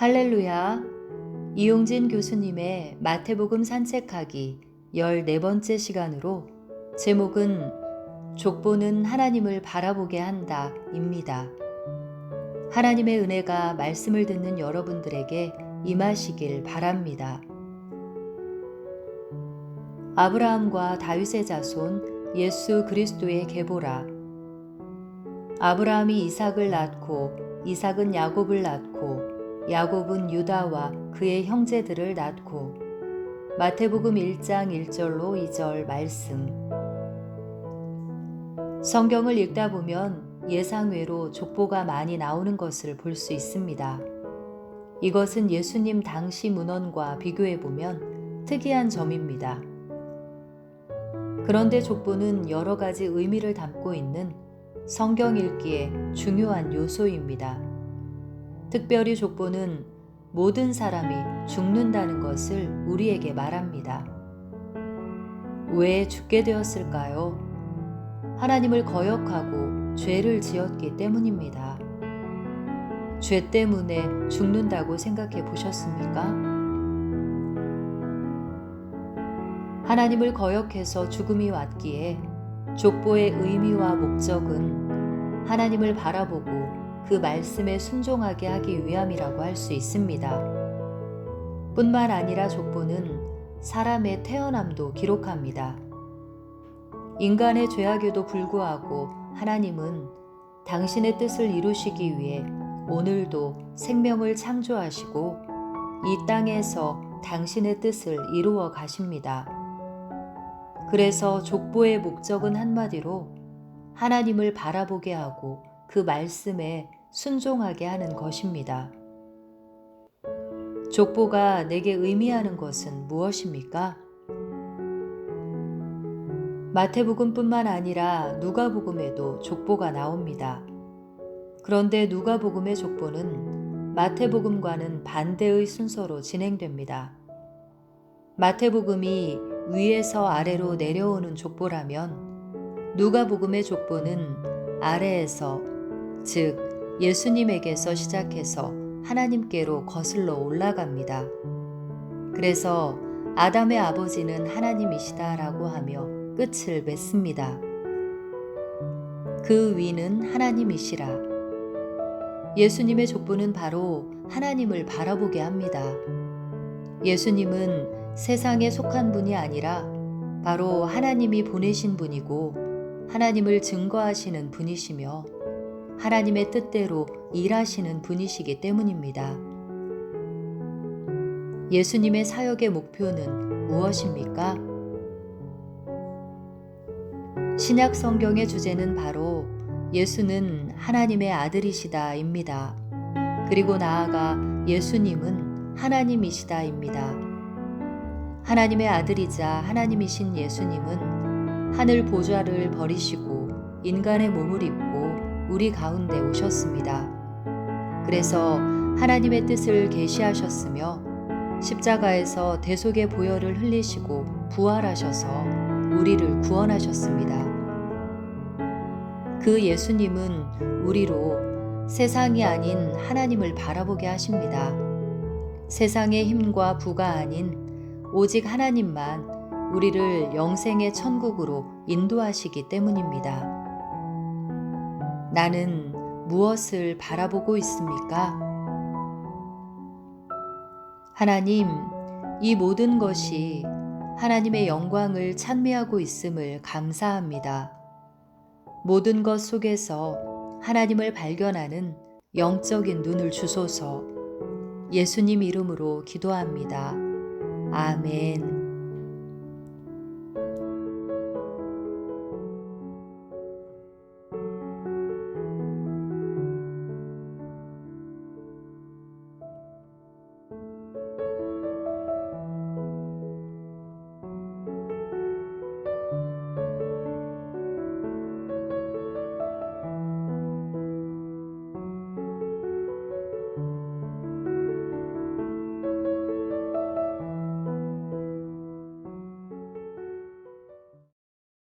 할렐루야. 이용진 교수님의 마태복음 산책하기 14번째 시간으로 제목은 족보는 하나님을 바라보게 한다 입니다. 하나님의 은혜가 말씀을 듣는 여러분들에게 임하시길 바랍니다. 아브라함과 다윗의 자손 예수 그리스도의 계보라. 아브라함이 이삭을 낳고 이삭은 야곱을 낳고 야곱은 유다와 그의 형제들을 낳고 마태복음 1장 1절로 2절 말씀 성경을 읽다 보면 예상외로 족보가 많이 나오는 것을 볼 수 있습니다. 이것은 예수님 당시 문헌과 비교해 보면 특이한 점입니다. 그런데 족보는 여러 가지 의미를 담고 있는 성경 읽기에 중요한 요소입니다. 특별히 족보는 모든 사람이 죽는다는 것을 우리에게 말합니다. 왜 죽게 되었을까요? 하나님을 거역하고 죄를 지었기 때문입니다. 죄 때문에 죽는다고 생각해 보셨습니까? 하나님을 거역해서 죽음이 왔기에 족보의 의미와 목적은 하나님을 바라보고 그 말씀에 순종하게 하기 위함이라고 할 수 있습니다. 뿐만 아니라 족보는 사람의 태어남도 기록합니다. 인간의 죄악에도 불구하고 하나님은 당신의 뜻을 이루시기 위해 오늘도 생명을 창조하시고 이 땅에서 당신의 뜻을 이루어 가십니다. 그래서 족보의 목적은 한마디로 하나님을 바라보게 하고 그 말씀에 순종하게 하는 것입니다. 족보가 내게 의미하는 것은 무엇입니까? 마태복음뿐만 아니라 누가복음에도 족보가 나옵니다. 그런데 누가복음의 족보는 마태복음과는 반대의 순서로 진행됩니다. 마태복음이 위에서 아래로 내려오는 족보라면 누가복음의 족보는 아래에서 즉 예수님에게서 시작해서 하나님께로 거슬러 올라갑니다. 그래서 아담의 아버지는 하나님이시다라고 하며 끝을 맺습니다. 그 위는 하나님이시라. 예수님의 족보는 바로 하나님을 바라보게 합니다. 예수님은 세상에 속한 분이 아니라 바로 하나님이 보내신 분이고 하나님을 증거하시는 분이시며 하나님의 뜻대로 일하시는 분이시기 때문입니다. 예수님의 사역의 목표는 무엇입니까? 신약 성경의 주제는 바로 예수는 하나님의 아들이시다입니다. 그리고 나아가 예수님은 하나님이시다입니다. 하나님의 아들이자 하나님이신 예수님은 하늘 보좌를 버리시고 인간의 몸을 입고 우리 가운데 오셨습니다. 그래서 하나님의 뜻을 계시하셨으며 십자가에서 대속의 보혈을 흘리시고 부활하셔서 우리를 구원하셨습니다. 그 예수님은 우리로 세상이 아닌 하나님을 바라보게 하십니다. 세상의 힘과 부가 아닌 오직 하나님만 우리를 영생의 천국으로 인도하시기 때문입니다. 나는 무엇을 바라보고 있습니까? 하나님, 이 모든 것이 하나님의 영광을 찬미하고 있음을 감사합니다. 모든 것 속에서 하나님을 발견하는 영적인 눈을 주소서 예수님 이름으로 기도합니다. 아멘.